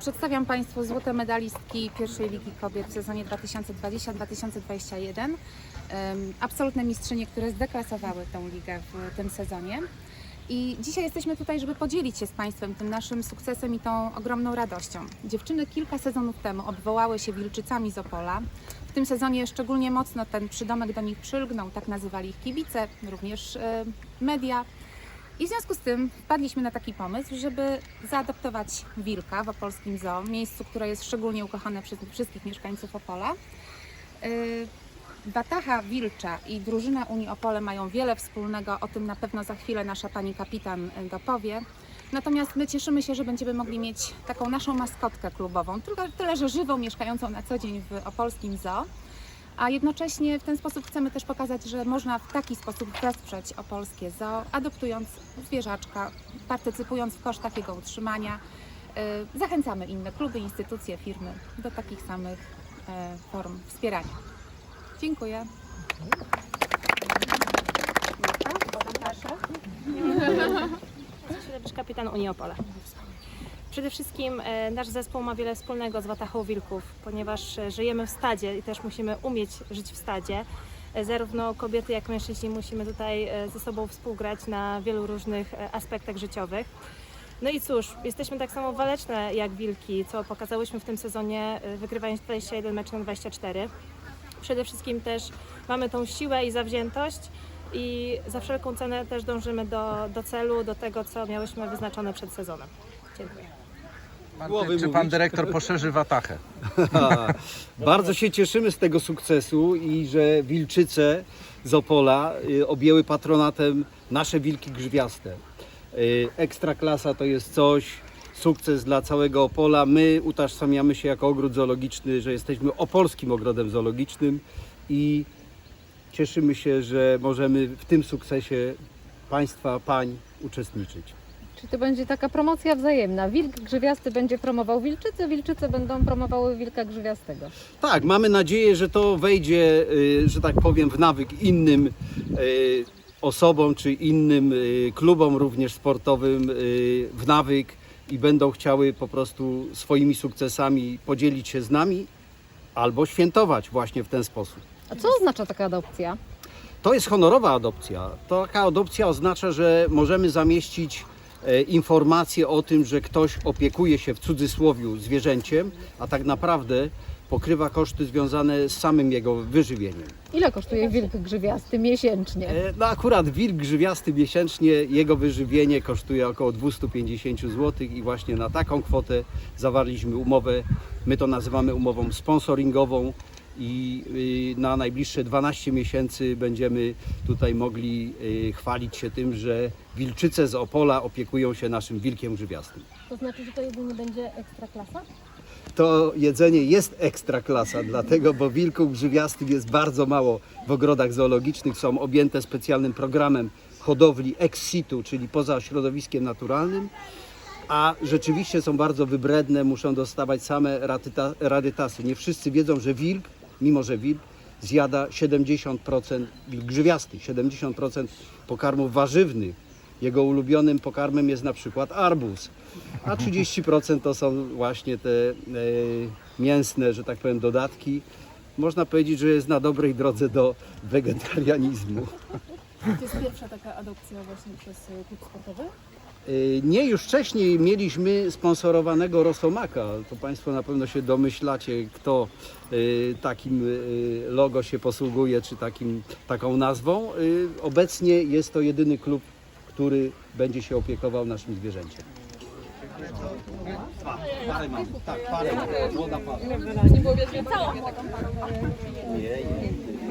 Przedstawiam Państwu złote medalistki pierwszej Ligi Kobiet w sezonie 2020-2021. Em, Absolutne mistrzynie, które zdeklasowały tę ligę w tym sezonie. I dzisiaj jesteśmy tutaj, żeby podzielić się z Państwem tym naszym sukcesem i tą ogromną radością. Dziewczyny kilka sezonów temu obwołały się Wilczycami z Opola. W tym sezonie szczególnie mocno ten przydomek do nich przylgnął, tak nazywali ich kibice, również e, media. I w związku z tym wpadliśmy na taki pomysł, żeby zaadoptować wilka w opolskim zoo, miejscu, które jest szczególnie ukochane przez wszystkich mieszkańców Opola. Batacha Wilcza i drużyna Unii Opole mają wiele wspólnego, o tym na pewno za chwilę nasza pani kapitan y, dopowie. Natomiast my cieszymy się, że będziemy mogli mieć taką naszą maskotkę klubową, tylko tyle, że żywą, mieszkającą na co dzień w opolskim zoo. A jednocześnie w ten sposób chcemy też pokazać, że można w taki sposób wesprzeć opolskie zoo, adoptując zwierzaczka, partycypując w kosztach jego utrzymania. Y, Zachęcamy inne kluby, instytucje, firmy do takich samych e, form wspierania. Dziękuję. Kapitan Unii Opole. Przede wszystkim e, nasz zespół ma wiele wspólnego z Watachą Wilków, ponieważ e, żyjemy w stadzie i też musimy umieć żyć w stadzie. E, Zarówno kobiety, jak i mężczyźni musimy tutaj ze sobą współgrać na wielu różnych aspektach życiowych. No i cóż, jesteśmy tak samo waleczne jak wilki, co pokazałyśmy w tym sezonie, wygrywając 21 meczów na 24. Przede wszystkim też mamy tą siłę i zawziętość i za wszelką cenę też dążymy do, do celu, do tego, co miałyśmy wyznaczone przed sezonem. Dziękuję. Głowy Czy pan mówić. dyrektor poszerzy watachę? Bardzo się cieszymy z tego sukcesu i że Wilczyce z Opola y, objęły patronatem nasze wilki grzwiaste. Y, Ekstraklasa to jest coś, sukces dla całego Opola. My utożsamiamy się jako ogród zoologiczny, że jesteśmy opolskim ogrodem zoologicznym i cieszymy się, że możemy w tym sukcesie Państwa, pań uczestniczyć. Czy to będzie taka promocja wzajemna? Wilk grzywiasty będzie promował wilczycę, wilczyce będą promowały wilka grzywiastego. Tak, mamy nadzieję, że to wejdzie, y, że tak powiem, w nawyk innym y, osobom czy innym y, klubom również sportowym w nawyk i będą chciały po prostu swoimi sukcesami podzielić się z nami albo świętować właśnie w ten sposób. A co oznacza taka adopcja? To jest honorowa adopcja. Taka adopcja oznacza, że możemy zamieścić e, informację o tym, że ktoś opiekuje się w cudzysłowiu zwierzęciem, a tak naprawdę pokrywa koszty związane z samym jego wyżywieniem. Ile kosztuje wilk grzywiasty miesięcznie? E, No akurat wilk grzywiasty miesięcznie, jego wyżywienie kosztuje około 250 zł i właśnie na taką kwotę zawarliśmy umowę, my to nazywamy umową sponsoringową i y, na najbliższe 12 miesięcy będziemy tutaj mogli y, chwalić się tym, że wilczyce z Opola opiekują się naszym wilkiem grzywiastym. To znaczy, że to jedynie będzie ekstra klasa? to jedzenie jest ekstra klasa, dlatego, bo wilków grzywiastych jest bardzo mało w ogrodach zoologicznych. Są objęte specjalnym programem hodowli ex situ, czyli poza środowiskiem naturalnym, a rzeczywiście są bardzo wybredne, muszą dostawać same radytasy. Nie wszyscy wiedzą, że wilk, mimo że wilk zjada 70%, wilk grzywiasty, 70% pokarmów warzywnych. Jego ulubionym pokarmem jest na przykład arbuz, a 30% to są właśnie te e, mięsne, że tak powiem, dodatki. Można powiedzieć, że jest na dobrej drodze do wegetarianizmu. To jest pierwsza taka adopcja właśnie przez e, klub sportowy? E, Nie, już wcześniej mieliśmy sponsorowanego Rosomaka. To Państwo na pewno się domyślacie, kto e, takim e, logo się posługuje, czy takim, taką nazwą. Obecnie jest to jedyny klub, który będzie się opiekował naszym zwierzęciem. Parę mam, tak, parę, młoda. Nie, nie. Nie